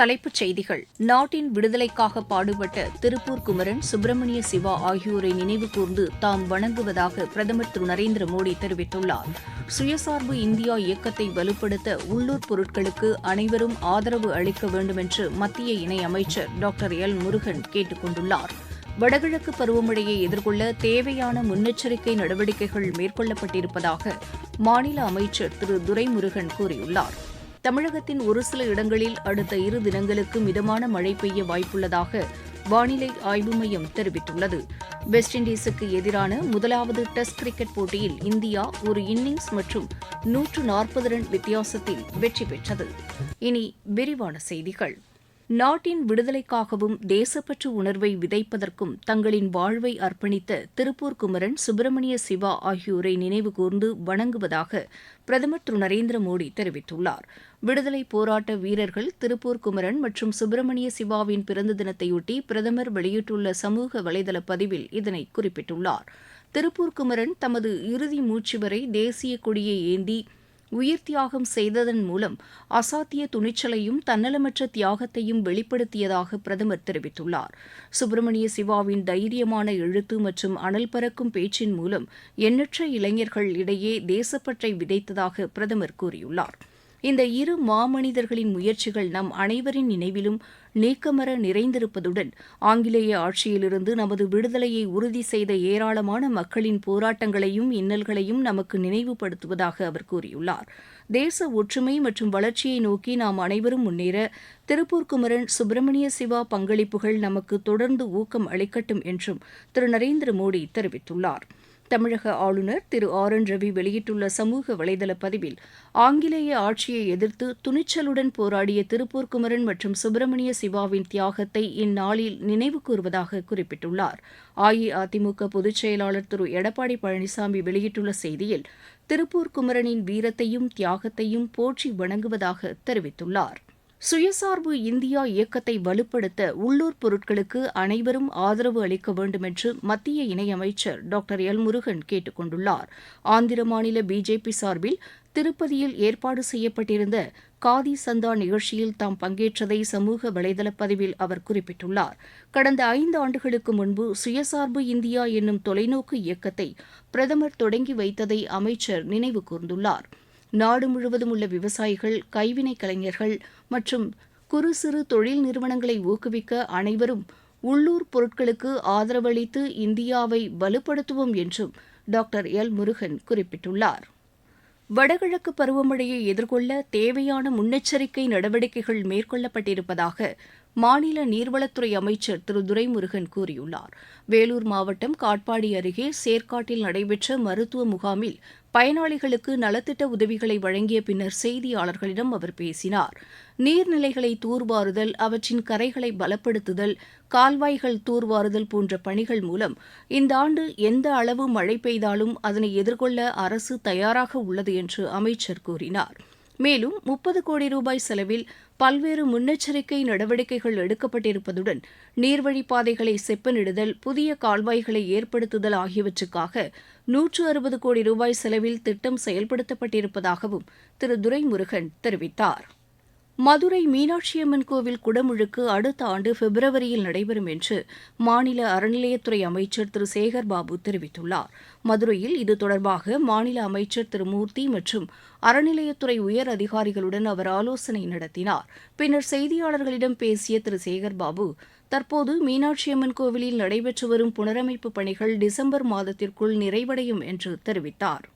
தலைப்புச் செய்திகள். நாட்டின் விடுதலைக்காக பாடுபட்ட திருப்பூர் குமரன் சுப்பிரமணிய சிவா ஆகியோரை நினைவு கூர்ந்து தாம் வணங்குவதாக பிரதமர் திரு. நரேந்திர மோடி தெரிவித்துள்ளார். சுயசார்பு இந்தியா இயக்கத்தை வலுப்படுத்த உள்ளூர் பொருட்களுக்கு அனைவரும் ஆதரவு அளிக்க வேண்டும் என்று மத்திய இணையமைச்சர் டாக்டர் எல். முருகன் கேட்டுக் கொண்டுள்ளார். வடகிழக்கு பருவமழையை எதிர்கொள்ள தேவையான முன்னெச்சரிக்கை நடவடிக்கைகள் மேற்கொள்ளப்பட்டிருப்பதாக மாநில அமைச்சர் திரு. துரைமுருகன் கூறியுள்ளார். தமிழகத்தின் ஒரு சில இடங்களில் அடுத்த இரு தினங்களுக்கு மிதமான மழை பெய்ய வாய்ப்புள்ளதாக வானிலை ஆய்வு மையம் தெரிவித்துள்ளது. வெஸ்ட் இண்டீஸுக்கு எதிரான முதலாவது டெஸ்ட் கிரிக்கெட் போட்டியில் இந்தியா ஒரு இன்னிங்ஸ் மற்றும் நூற்று நாற்பது ரன் வித்தியாசத்தில் வெற்றி பெற்றது. இனி விரிவான செய்திகள். நாட்டின் விடுதலைக்காகவும் தேசப்பற்று உணர்வை விதைப்பதற்கும் தங்களின் வாழ்வை அர்ப்பணித்த திருப்பூர் குமரன் சுப்பிரமணிய சிவா ஆகியோரை நினைவுகூர்ந்து வணங்குவதாக பிரதமர் திரு. நரேந்திர மோடி தெரிவித்துள்ளார். விடுதலை போராட்ட வீரர்கள் திருப்பூர் குமரன் மற்றும் சுப்பிரமணிய சிவாவின் பிறந்த தினத்தையொட்டி பிரதமர் வெளியிட்டுள்ள சமூக வலைதள பதிவில் இதனை குறிப்பிட்டுள்ளார். திருப்பூர் குமரன் தமது இறுதி மூச்சு வரை தேசிய கொடியை ஏந்தி உயிர் தியாகம் செய்ததன் மூலம் அசாத்திய துணிச்சலையும் தன்னலமற்ற தியாகத்தையும் வெளிப்படுத்தியதாக பிரதமர் தெரிவித்துள்ளார். சுப்பிரமணிய சிவாவின் தைரியமான எழுத்து மற்றும் அனல் பறக்கும் பேச்சின் மூலம் எண்ணற்ற இளைஞர்கள் இடையே தேசப்பற்றை விதைத்ததாக பிரதமர் கூறியுள்ளார். இந்த இரு மாமனிதர்களின் முயற்சிகள் நம் அனைவரின் நினைவிலும் நீக்கமர நிறைந்திருப்பதுடன் ஆங்கிலேய ஆட்சியிலிருந்து நமது விடுதலையை உறுதி செய்த ஏராளமான மக்களின் போராட்டங்களையும் இன்னல்களையும் நமக்கு நினைவுபடுத்துவதாக அவர் கூறியுள்ளார். தேச ஒற்றுமை மற்றும் வளர்ச்சியை நோக்கி நாம் அனைவரும் முன்னேற திருப்பூர் குமரன் சுப்பிரமணிய சிவா பங்களிப்புகள் நமக்கு தொடர்ந்து ஊக்கம் அளிக்கட்டும் என்றும் திரு. நரேந்திர மோடி தெரிவித்துள்ளார். தமிழக ஆளுநர் திரு ஆர் என் ரவி வெளியிட்டுள்ள சமூக வலைதள பதிவில் ஆங்கிலேய ஆட்சியை எதிர்த்து துணிச்சலுடன் போராடிய திருப்பூர் குமரன் மற்றும் சுப்பிரமணிய சிவாவின் தியாகத்தை இந்நாளில் நினைவு கூறுவதாக குறிப்பிட்டுள்ளார். அஇஅதிமுக பொதுச் செயலாளர் திரு எடப்பாடி பழனிசாமி வெளியிட்டுள்ள செய்தியில் திருப்பூர் குமரனின் வீரத்தையும் தியாகத்தையும் போற்றி வணங்குவதாக தெரிவித்துள்ளார். சுயசார்பு இந்தியா இயக்கத்தை வலுப்படுத்த உள்ளூர் பொருட்களுக்கு அனைவரும் ஆதரவு அளிக்க வேண்டும் என்று மத்திய இணையமைச்சர் டாக்டர் எல் முருகன் கேட்டுக் கொண்டுள்ளார். ஆந்திர மாநில பிஜேபி சார்பில் திருப்பதியில் ஏற்பாடு செய்யப்பட்டிருந்த காதி சந்தா நிகழ்ச்சியில் தாம் பங்கேற்றதை சமூக வலைதள பதிவில் அவர் குறிப்பிட்டுள்ளார். கடந்த ஐந்து ஆண்டுகளுக்கு முன்பு சுயசார்பு இந்தியா என்னும் தொலைநோக்கு இயக்கத்தை பிரதமர் தொடங்கி வைத்ததை அமைச்சர் நினைவு கூர்ந்துள்ளாா் நாடு முழுவதும் உள்ள விவசாயிகள் கைவினை கலைஞர்கள் மற்றும் குறு சிறு தொழில் நிறுவனங்களை ஊக்குவிக்க அனைவரும் உள்ளூர் பொருட்களுக்கு ஆதரவளித்து இந்தியாவை வலுப்படுத்துவோம் என்றும் டாக்டர் எல். முருகன் குறிப்பிட்டுள்ளார். வடகிழக்கு பருவமழையை எதிர்கொள்ள தேவையான முன்னெச்சரிக்கை நடவடிக்கைகள் மேற்கொள்ளப்பட்டிருப்பதாக மாநில நீர்வளத்துறை அமைச்சர் திரு. துரைமுருகன் கூறியுள்ளார். வேலூர் மாவட்டம் காட்பாடி அருகே சேர்க்காட்டில் நடைபெற்ற மருத்துவ முகாமில் பயனாளிகளுக்கு நலத்திட்ட உதவிகளை வழங்கிய பின்னர் செய்தியாளர்களிடம் அவர் பேசினார். நீர்நிலைகளை தூர்வாறுதல் அவற்றின் கரைகளை பலப்படுத்துதல் கால்வாய்கள் தூர்வாறுதல் போன்ற பணிகள் மூலம் இந்த ஆண்டு எந்த அளவு மழை பெய்தாலும் அதனை எதிர்கொள்ள அரசு தயாராக உள்ளது என்று அமைச்சர் கூறினார். மேலும் முப்பது கோடி ரூபாய் செலவில் பல்வேறு முன்னெச்சரிக்கை நடவடிக்கைகள் எடுக்கப்பட்டிருப்பதுடன் நீர்வழிப்பாதைகளை செப்பனிடுதல் புதிய கால்வாய்களை ஏற்படுத்துதல் ஆகியவற்றுக்காக நூற்று அறுபது கோடி ரூபாய் செலவில் திட்டம் செயல்படுத்தப்பட்டிருப்பதாகவும் திரு. துரைமுருகன் தெரிவித்தார். மதுரை மீனாட்சியம்மன் கோவில் குடமுழுக்கு அடுத்த ஆண்டு பிப்ரவரியில் நடைபெறும் என்று மாநில அறநிலையத்துறை அமைச்சர் திரு. சேகர்பாபு தெரிவித்துள்ளார். மதுரையில் இது தொடர்பாக மாநில அமைச்சர் திரு. மூர்த்தி மற்றும் அறநிலையத்துறை உயர் அதிகாரிகளுடன் அவர் ஆலோசனை நடத்தினார். பின்னர் செய்தியாளர்களிடம் பேசிய திரு. சேகர் பாபு தற்போது மீனாட்சியம்மன் கோவிலில் நடைபெற்று வரும் புனரமைப்பு பணிகள் டிசம்பர் மாதத்திற்குள் நிறைவடையும் என்று தெரிவித்தார்.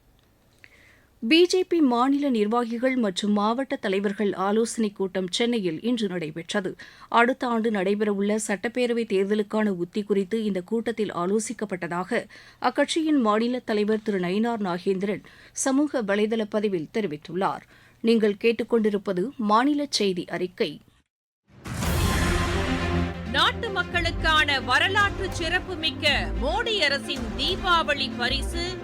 பிஜேபி மாநில நிர்வாகிகள் மற்றும் மாவட்ட தலைவர்கள் ஆலோசனைக் கூட்டம் சென்னையில் இன்று நடைபெற்றது. அடுத்த ஆண்டு நடைபெறவுள்ள சட்டப்பேரவைத் தேர்தலுக்கான உத்தி குறித்து இந்த கூட்டத்தில் ஆலோசிக்கப்பட்டதாக அக்கட்சியின் மாநில தலைவர் திரு நயினார் நாகேந்திரன் சமூக வலைதள பதிவில் தெரிவித்துள்ளார். நீங்கள் கேட்டுக்கொண்டிருப்பது மாநில செய்தி அறிக்கை. நாட்டு மக்களுக்கான வரலாற்று சிறப்புமிக்க மோடி அரசின் தீபாவளி பரிசு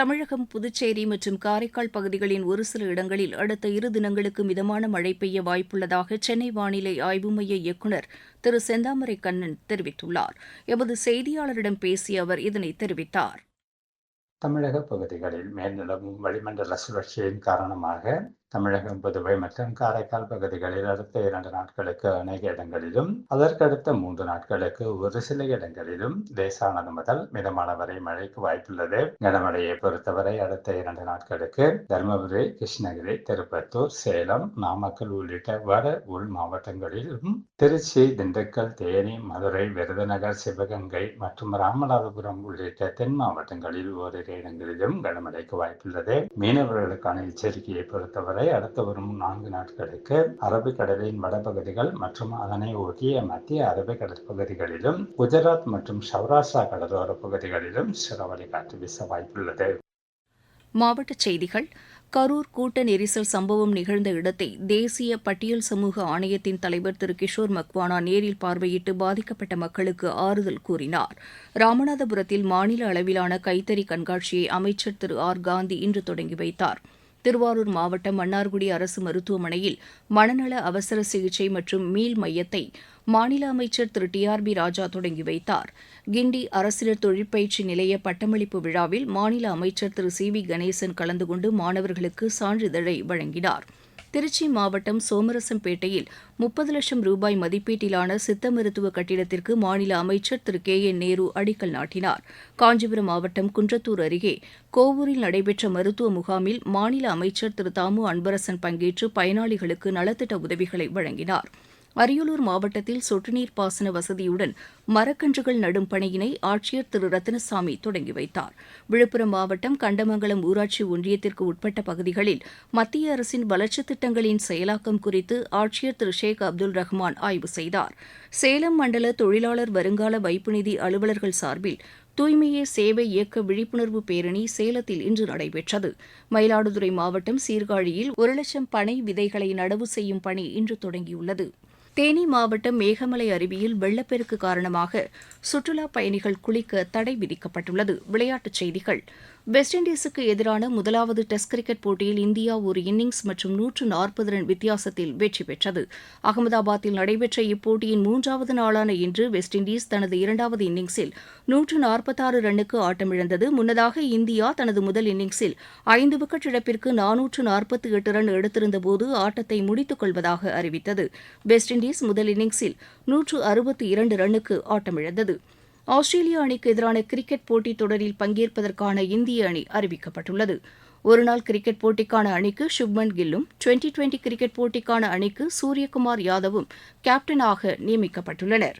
தமிழகம் புதுச்சேரி மற்றும் காரைக்கால் பகுதிகளின் ஒரு சில இடங்களில் அடுத்த இரு தினங்களுக்கு மிதமான மழை பெய்ய வாய்ப்புள்ளதாக சென்னை வானிலை ஆய்வு மைய இயக்குநர் திரு செந்தாமரை கண்ணன் தெரிவித்துள்ளார். எமது செய்தியாளரிடம் பேசிய அவர் இதனை தெரிவித்தார். தமிழக பகுதிகளில் மேல்நிலவும் வளிமண்டல சுழற்சியின் காரணமாக தமிழகம் புதுவை மற்றும் காரைக்கால் பகுதிகளில் அடுத்த இரண்டு நாட்களுக்கு அநேக இடங்களிலும் அதற்கடுத்த மூன்று நாட்களுக்கு ஒரு சில இடங்களிலும் லேசானது முதல் மிதமான வரை மழைக்கு வாய்ப்புள்ளது. கனமழையை பொறுத்தவரை அடுத்த இரண்டு நாட்களுக்கு தருமபுரி கிருஷ்ணகிரி திருப்பத்தூர் சேலம் நாமக்கல் உள்ளிட்ட வட உள் மாவட்டங்களிலும் திருச்சி திண்டுக்கல் தேனி மதுரை விருதுநகர் சிவகங்கை மற்றும் ராமநாதபுரம் உள்ளிட்ட தென் மாவட்டங்களில் ஓரிரு இடங்களிலும் கனமழைக்கு வாய்ப்புள்ளது. மீனவர்களுக்கான எச்சரிக்கையை பொறுத்தவரை வரை அடுத்து வரும் நான்கு நாட்களுக்கு அரபிக்கடலின் வடபகுதிகள் மற்றும் அதனை ஒட்டிய மத்திய அரபிக்கடல் பகுதிகளிலும் குஜராத் மற்றும் சௌராஷ்டிரா கடலோர பகுதிகளிலும் சிறவழி காற்று வீச வாய்ப்புள்ளது. மாவட்டச் செய்திகள் கரூர் கூட்ட நெரிசல் சம்பவம் நிகழ்ந்த இடத்தை தேசிய பட்டியல் சமூக ஆணையத்தின் தலைவர் திரு. கிஷோர் மக்வானா நேரில் பார்வையிட்டு பாதிக்கப்பட்ட மக்களுக்கு ஆறுதல் கூறினார். ராமநாதபுரத்தில் மாநில அளவிலான கைத்தறி கண்காட்சியை அமைச்சர் திரு. ஆர். காந்தி இன்று தொடங்கி வைத்தாா் திருவாரூர் மாவட்டம் மன்னார்குடி அரசு மருத்துவமனையில் மனநல அவசர சிகிச்சை மற்றும் மீள் மையத்தை மாநில அமைச்சர் Thiru. T. R. B. Raja தொடங்கி வைத்தார். கிண்டி அரசினர் தொழிற்பயிற்சி நிலைய பட்டமளிப்பு விழாவில் மாநில அமைச்சர் திரு. சி. வி. கணேசன் கலந்து கொண்டு மாணவர்களுக்கு சான்றிதழை வழங்கினார். திருச்சி மாவட்டம் சோமரசம்பேட்டையில் முப்பது லட்சம் ரூபாய் மதிப்பீட்டிலான சித்த மருத்துவ கட்டிடத்திற்கு மாநில அமைச்சர் திரு கே என் நேரு அடிக்கல் நாட்டினார். காஞ்சிபுரம் மாவட்டம் குன்றத்தூர் அருகே கோவூரில் நடைபெற்ற மருத்துவ முகாமில் மாநில அமைச்சர் திரு தாமு அன்பரசன் பங்கேற்று பயனாளிகளுக்கு நலத்திட்ட உதவிகளை வழங்கினார். அரியலூர் மாவட்டத்தில் சொட்டுநீர் பாசன வசதியுடன் மரக்கன்றுகள் நடும் பணியினை ஆட்சியர் திரு. ரத்தினசாமி தொடங்கி வைத்தார். விழுப்புரம் மாவட்டம் கண்டமங்கலம் ஊராட்சி ஒன்றியத்திற்கு உட்பட்ட பகுதிகளில் மத்திய அரசின் வளர்ச்சித் திட்டங்களின் செயலாக்கம் குறித்து ஆட்சியர் திரு. ஷேக் அப்துல் ரஹ்மான் ஆய்வு செய்தார். சேலம் மண்டல தொழிலாளர் வருங்கால வைப்பு நிதி அலுவலர்கள் சார்பில் தூய்மையே சேவை இயக்க விழிப்புணர்வு பேரணி சேலத்தில் இன்று நடைபெற்றது. மயிலாடுதுறை மாவட்டம் சீர்காழியில் ஒரு லட்சம் பனை விதைகளை நடவு செய்யும் பணி இன்று தொடங்கியுள்ளது. தேனி மாவட்டம் மேகமலை அருவியில் வெள்ளப்பெருக்கு காரணமாக சுற்றுலா பயணிகள் குளிக்க தடை விதிக்கப்பட்டுள்ளது. விளையாட்டுச் செய்திகள். வெஸ்ட் இண்டீஸுக்கு எதிரான முதலாவது டெஸ்ட் கிரிக்கெட் போட்டியில் இந்தியா ஒரு இன்னிங்ஸ் மற்றும் நூற்று நாற்பது ரன் வித்தியாசத்தில் வெற்றி பெற்றது. அகமதாபாத்தில் நடைபெற்ற இப்போட்டியின் மூன்றாவது நாளான இன்று வெஸ்ட் இண்டீஸ் தனது இரண்டாவது இன்னிங்ஸில் நூற்று நாற்பத்தாறு ரன்னுக்கு ஆட்டமிழந்தது. முன்னதாக இந்தியா தனது முதல் இன்னிங்ஸில் ஐந்து விக்கெட் இழப்பிற்கு நானூற்று நாற்பத்தி எட்டு ரன் எடுத்திருந்தபோது ஆட்டத்தை முடித்துக் கொள்வதாக அறிவித்தது. வெஸ்ட் இண்டீஸ் முதல் இன்னிங்ஸில் நூற்று அறுபத்தி இரண்டு ரன்னுக்கு ஆட்டமிழந்தது. ஆஸ்திரேலிய அணிக்கு எதிரான கிரிக்கெட் போட்டித் தொடரில் பங்கேற்பதற்கான இந்திய அணி அறிவிக்கப்பட்டுள்ளது. ஒருநாள் கிரிக்கெட் போட்டிக்கான அணிக்கு சுப்மன் கில்லும் டுவெண்டி டுவெண்டி கிரிக்கெட் போட்டிக்கான அணிக்கு சூரியகுமார் யாதவும் கேப்டனாக நியமிக்கப்பட்டுள்ளனர்.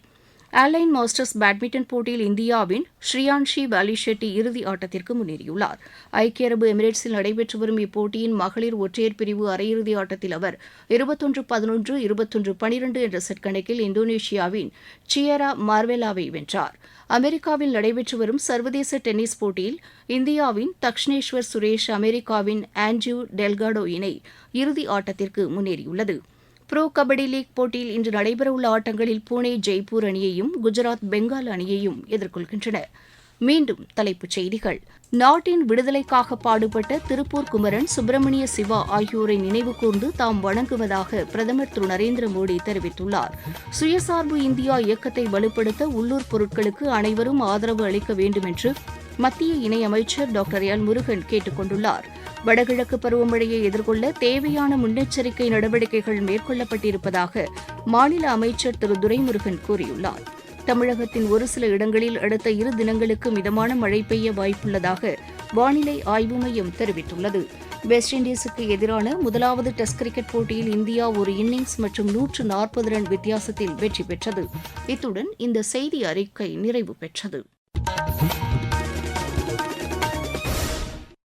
ஆன்லைன் மாஸ்டர்ஸ் பேட்மிண்டன் போட்டியில் இந்தியாவின் ஸ்ரீயான்ஷி வேலி ஷெட்டி இறுதி ஆட்டத்திற்கு முன்னேறியுள்ளார். ஐக்கிய அரபு எமிரேட்ஸில் நடைபெற்று வரும் இப்போட்டியின் மகளிர் ஒற்றையர் பிரிவு அரையிறுதி ஆட்டத்தில் அவர் இருபத்தொன்று பதினொன்று இருபத்தொன்று பனிரெண்டு என்ற செட் கணக்கில் இந்தோனேஷியாவின் சியரா மார்வெலாவை வென்றார். அமெரிக்காவில் நடைபெற்று வரும் சர்வதேச டென்னிஸ் போட்டியில் இந்தியாவின் தக்ஷ்னேஸ்வர் சுரேஷ் அமெரிக்காவின் ஆண்ட்ரியூ டெல்காடோ இணை இறுதி ஆட்டத்திற்கு முன்னேறியுள்ளது. புரோ கபடி லீக் போட்டியில் இன்று நடைபெறவுள்ள ஆட்டங்களில் புனே ஜெய்ப்பூர் அணியையும் குஜராத் பெங்கால் அணியையும் எதிர்கொள்கின்றன. மீண்டும் தலைப்புச் செய்திகள். நாட்டின் விடுதலைக்காக பாடுபட்ட திருப்பூர் குமரன் சுப்பிரமணிய சிவா ஆகியோரை நினைவு கூர்ந்து தாம் வணங்குவதாக பிரதமர் திரு நரேந்திர மோடி தெரிவித்துள்ளார். சுயசார்பு இந்தியா இயக்கத்தை வலுப்படுத்த உள்ளூர் பொருட்களுக்கு அனைவரும் ஆதரவு அளிக்க வேண்டும் என்று மத்திய இணையமைச்சர் டாக்டர் எல் முருகன் கேட்டுக் கொண்டுள்ளார். வடகிழக்கு பருவமழையை எதிர்கொள்ள தேவையான முன்னெச்சரிக்கை நடவடிக்கைகள் மேற்கொள்ளப்பட்டிருப்பதாக மாநில அமைச்சர் திரு துரைமுருகன் கூறியுள்ளார். தமிழகத்தின் ஒரு சில இடங்களில் அடுத்த இரு தினங்களுக்கு மிதமான மழை பெய்ய வாய்ப்புள்ளதாக வானிலை ஆய்வு மையம் தெரிவித்துள்ளது. வெஸ்ட் இண்டீஸுக்கு எதிரான முதலாவது டெஸ்ட் கிரிக்கெட் போட்டியில் இந்தியா ஒரு இன்னிங்ஸ் மற்றும் நூற்று நாற்பது ரன் வித்தியாசத்தில் வெற்றி பெற்றது. இத்துடன் இந்த செய்தி அறிக்கை நிறைவு பெற்றது.